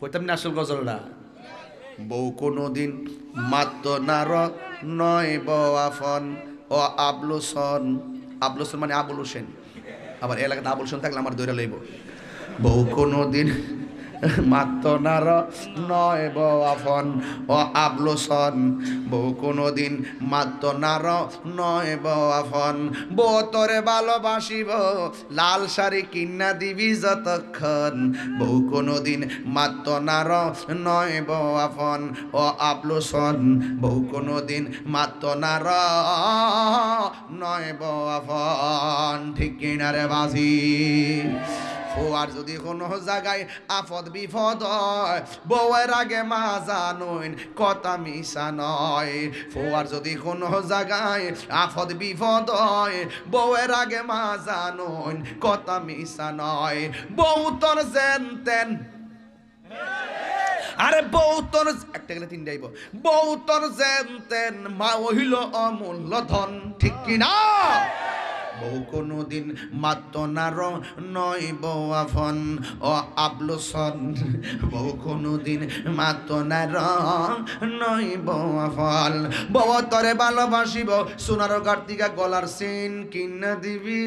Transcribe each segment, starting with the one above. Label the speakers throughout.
Speaker 1: পড়তাম না আসল গজলটা। বউ কোনো দিন মাত্র নার নয় বফন ও আবলুসন আবলুসন মানে আবলোসেন আবার এলাকাতে আবুল হোসেন থাকলে আমার দৈরা লইব। বউ কোনো দিন মাত্র নার নয় বফন ও আবলুসন, বউ কোনো দিন মাত্র নার নয় বফন বউ তোরে ভালোবাসিব, লাল শাড়ি কিনা দিবি যতক্ষণ। বউ কোনো দিন মাত্র নার নয় বফন ও আবলুসন, বউ কোনো দিন মাত্র নার নয় বফন ঠিক কিনারে বাজি? ফোয়ার যদি কোনো জায়গায় আফদ বিপদ হয়, বউয়ের আগে মা জানুন কথা মিশা নয়। ফোয়ার যদি কোনো জায়গায় আফদ বিপদ হয়, বউয়ের আগে মা জানুন কথা মিশা নয়। বউ তোর জেন তেন। আরে বউ তোর একটা গেলে তিনটাই বউ। বউ তোর জেন তেন, মা হইল অমূল্য ধন, ঠিক কিনা? বউ কোনো দিন মাত্র নার নয় বউ আফন। ও আবলুসন বউ কোনো দিন মাত্র নার নয় বউ আফল বউ তরে ভালোবাসিব, সোনার কার্তিকা গলার সিন কিনা দিবি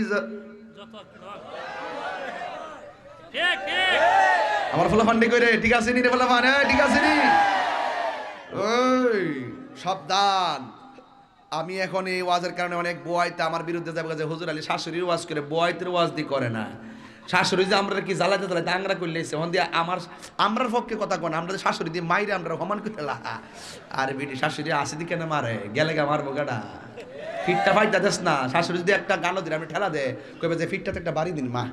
Speaker 1: আমার ফলে ফান্ডি করে ঠিক আছে নি রে ফলে ফান? ঠিক আছে নি। ওই, সাবধান। আমি এখন এই ওয়াজের কারণে অনেক বোয়াইতে আমার বিরুদ্ধে যাবে যে হুজুর আলী শাশুড়ির ওয়াজ করে বোয়াইতের ওয়াজ দি করে না। শাশুড়ি যে আমরা কি জ্বালাতে জ্বালাতে আংরা করলে সেমন দিয়ে আমার আমরার পক্ষে কথা কোন, আমরা যে শাশুড়ি দিয়ে মাইরে আমরা সমান করে লা। আর বিটি শাশুড়ি আসি দি কেন মারে? গেলে গা মারবো গাডা। ফিটটা ফাইটা দেস না। শাশুড়ি যদি একটা গানও দিন আমি ঠেলা দে কবে যে ফিটটাতে একটা বাড়ি দিন মা।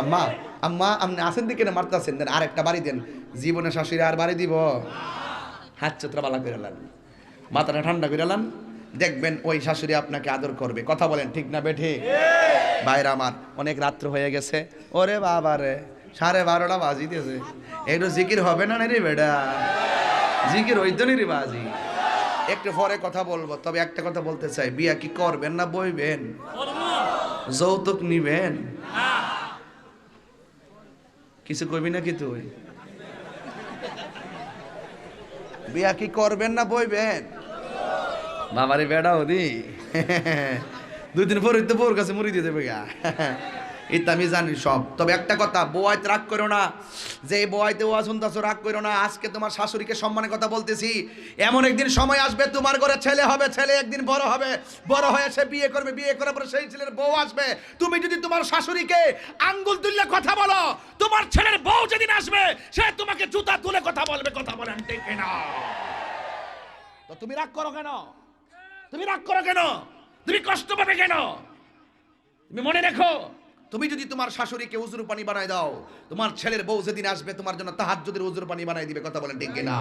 Speaker 1: আম্মা আম্মা, আপনি আসেন দিকে না মারতেছেন? দেন আর একটা বাড়ি দেন। জীবনে শাশুড়ি আর বাড়ি দিব। হাত চত্রা বালা করে লান। মাথাটা ঠান্ডা করে লান। দেখবেন ওই শাশুড়ি আপনাকে আদর করবে। কথা বলেন, ঠিক না বেঠে? বাইরে আমার, অনেক রাত্র হয়ে গেছে। ওরে বাবা রে, সাড়ে বারোটা বাজি দিয়েছে। একটু জিকির হবে না রে বেটা? জিকির নি রে বাজি? একটু পরে কথা বলব, তবে একটা কথা বলতে চাই। বিয়া কি করবেন না বইবেন? যৌতুক নিবেন? কিছু করবি নাকি তুই? বিয়া কি করবেন না বইবেন? বাবারে বেড়া ওদি দুই দিন পরে তো বউর কাছে মুড়ি দিয়ে দেবে গা। এটা আমি জানি সব। তবে একটা কথা বউয়াইতে রাগ করো না। যে বউয়াইতে ওয়া শুনতেছো, রাগ করো না। আজকে তোমার শাশুড়িকে সম্মানের কথা বলতেছি। এমন একদিন সময় আসবে, তোমার ঘরে ছেলে হবে, ছেলে একদিন বড় হবে। বড় হয়ে সে বিয়ে করবে, বিয়ে করার পরে সেই ছেলের বউ আসবে। তুমি যদি তোমার শাশুড়িকে আঙ্গুল তুললে কথা বলো, তোমার ছেলের বউ যেদিন আসবে, সে তোমাকে জুতা তুলে কথা বলবে, কথা বলেন ঠিক না তো তুমি রাগ করো কেন? তুমি রাগ করো কেন? তুমি কষ্ট পাবে কেন? তুমি মনে রেখো। তুমি যদি তোমার শাশুড়িকে উজুর পানি বানায় দাও তোমার ছেলের বউ যেদিন আসবে তোমার জন্য তাহার যদি উজুর পানি বানাই দিবে কথা বলেন ঠিক না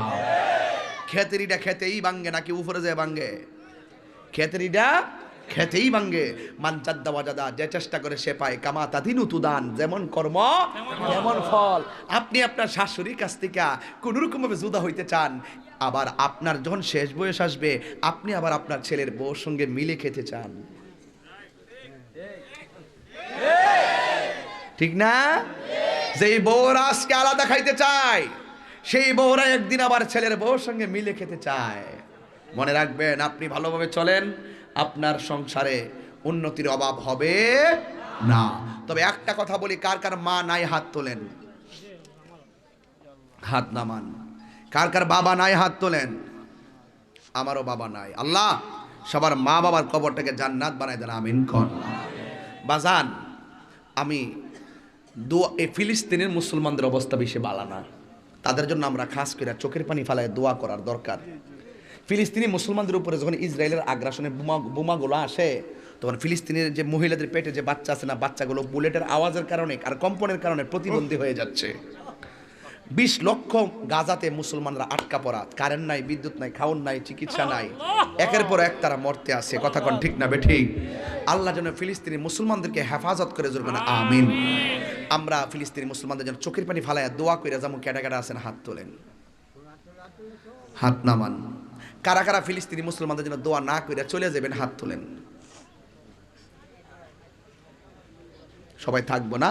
Speaker 1: খেতেরিটা খেতেই বাঙ্গে নাকি উপরে যায় বাঙ্গে খেতেরিটা খেতেই ভাঙ্গে। মানচাদ্দা বাজাদা যে চেষ্টা করে সে পায়। কামা তাদিনু তুদান, যেমন কর্ম, তেমন ফল। আপনি আপনার শাশুড়ির কাছ থেকে কোন রকম ভাবে জুদা হইতে চান। আবার আপনার যখন শেষ বয়স আসবে, আপনি আবার আপনার ছেলের বউর সঙ্গে মিলে খেতে চান। ঠিক না? যেই বউরা আজকে আলাদা খাইতে চায়, সেই বউরা একদিন আবার ছেলের বউর সঙ্গে মিলে খেতে চায়। মনে রাখবেন, আপনি ভালোভাবে চলেন। আপনার সংসারে উন্নতির অভাব হবে না। তবে একটা কথা বলি, কার কার মা নাই হাত তোলেন? হাত নামান কার কার বাবা নাই হাত তোলেন? আমারও বাবা নাই। আল্লাহ, সবার মা বাবার কবরটাকে জান্নাত বানাই দেন, আমিন কন বাজান আমি দোয়া, এই ফিলিস্তিনের মুসলমানদের অবস্থা বেশি বালা না। তাদের জন্য আমরা খাস করে চোখের পানি ফালায় দোয়া করার দরকার। ফিলিস্তিনি মুসলমানদের উপরে যখন ইসরায়েলের আগ্রাসনে বোমা, বোমাগুলো আসে, তখন ফিলিস্তিনের যে মহিলাদের পেটে যে বাচ্চা আছে না, বাচ্চাগুলো বুলেটের আওয়াজের কারণে আর কম্পনের কারণে প্রতিবন্ধী হয়ে যাচ্ছে। বিশ লক্ষ গাজাতে মুসলমানরা আটকা পড়া, কারেন্ট নাই, বিদ্যুৎ নাই খাওয়ান নাই, চিকিৎসা নাই। একের পর এক তারা মরতে আসে, কথা কন ঠিক না বেঠিক আল্লাহ যেন ফিলিস্তিনি মুসলমানদেরকে হেফাজত করে জোরবেন আমিন। আমরা ফিলিস্তিনি মুসলমানদের যেন চোখের পানি ফালাইয়া দোয়া করে যেমন ক্যাটা আছেন হাত তোলেন। হাত নামান। কারা কারা ফিলিস্তিনি মুসলমানদের জন্য দোয়া না করে চলে যাবেন, হাত তোলেন। সবাই থাকব না?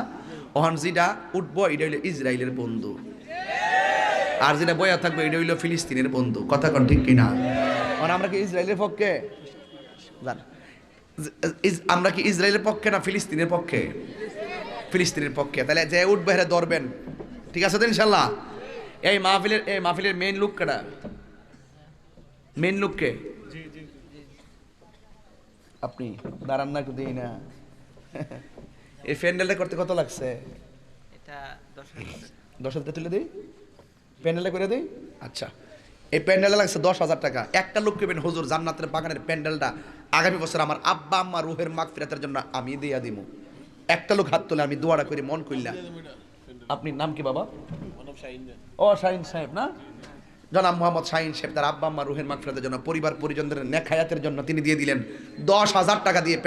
Speaker 1: ওহান যেটা উঠবো, এটা হইল ইসরায়েলের বন্ধু। আর যেটা বইয়া থাকবে, এটা হইল ফিলিস্তিনের বন্ধু। কথা কন ঠিক কিনা? মানে আমরা কি ইসরায়েলের পক্ষে? আমরা কি ইসরায়েলের পক্ষে না ফিলিস্তিনের পক্ষে? ফিলিস্তিনের পক্ষে। তাহলে যে উঠবে ধরবেন। ঠিক আছে তো ইনশাল্লাহ? এই মাহফিলের এই মাহফিলের মেইন লুক কেটা মেইন লুককে আপনি দাঁড়ান না দিই না। এই প্যান্ডেলটা করতে কত লাগছে?
Speaker 2: এটা দশ হাজার
Speaker 1: দশ হাজার তুলে দিই? প্যান্ডেলটা করে দিই? আচ্ছা। এই প্যান্ডেলটা লাগছে দশ হাজার টাকা। একটা লোক কেবেন হুজুর জান্নাতের বাগানের প্যান্ডেলটা। আগামী বছর আমার আব্বা আম্মা রুহের মাগ ফিরাতের জন্য আমি দিয়া দিব একটা লোক হাত তোলে আমি দোয়াটা করি মন কইলা আপনি নাম কি বাবা? ও শাহিন সাহেব না? জনাব মোহাম্মদ শাহিন সাহেব তার আব্বা আম্মা রুহের মাগফিরাতের জন্য পরিবার পরিজনদের নেখায়াতের জন্য তিনি দিয়ে দিলেন দশ হাজার টাকা দিয়ে